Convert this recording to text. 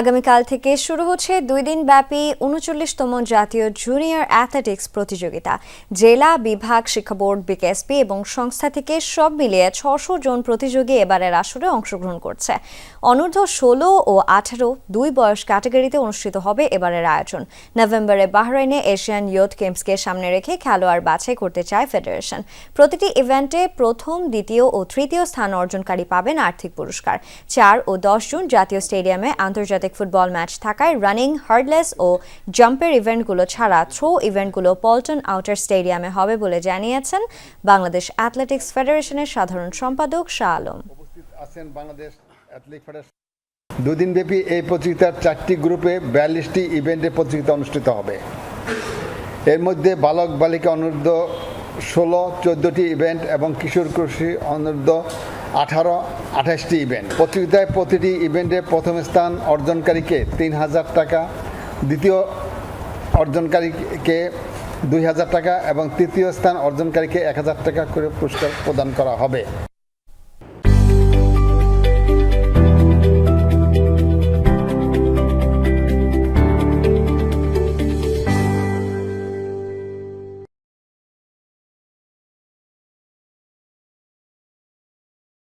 আগামীকাল থেকে শুরু হচ্ছে দুই দিন ব্যাপী উনচল্লিশতম জাতীয় জুনিয়র অ্যাথলেটিক্স প্রতিযোগিতা। জেলা বিভাগ, শিক্ষা বোর্ড, বিকেএসপি এবং সংস্থা থেকে সব মিলিয়ে ছশো জন প্রতিযোগী এবারের আসরে অংশগ্রহণ করছে। অনূর্ধ্ব ষোলো ও আঠারো দুই বয়স ক্যাটাগরিতে অনুষ্ঠিত হবে এবারের আয়োজন। নভেম্বরে বাহরাইনে এশিয়ান ইয়ুথ গেমসকে সামনে রেখে খেলোয়াড় বাছাই করতে চায় ফেডারেশন। প্রতিটি ইভেন্টে প্রথম, দ্বিতীয় ও তৃতীয় স্থান অর্জনকারী পাবেন আর্থিক পুরস্কার। চার ও দশ জুন জাতীয় স্টেডিয়ামে আন্তর্জাতিক ফুটবল ম্যাচ থাকায় রানিং হার্ডলেস ও জাম্পের ইভেন্টগুলো ছাড়া থ্রো ইভেন্টগুলো পল্টন আউটার স্টেডিয়ামে হবে বলে জানিয়েছেন বাংলাদেশ অ্যাথলেটিক্স ফেডারেশনের সাধারণ সম্পাদক শাহ আলম। বাংলাদেশ ফেডারেশন দুদিনব্যাপী এই প্রতিযোগিতার চারটি গ্রুপে বিয়াল্লিশটি ইভেন্টে প্রতিযোগিতা অনুষ্ঠিত হবে। এর মধ্যে বালক বালিকা অনূর্ধ্ব ষোলো, চোদ্দোটি ইভেন্ট এবং কিশোর কৃষি অনূর্ধ্ব আঠারো আঠাশটি ইভেন্ট প্রতিযোগিতায় প্রতিটি ইভেন্টে প্রথম স্থান অর্জনকারীকে তিন হাজার টাকা, দ্বিতীয় অর্জনকারীকে দুই হাজার টাকা এবং তৃতীয় স্থান অর্জনকারীকে এক হাজার টাকা করে পুরস্কার প্রদান করা হবে।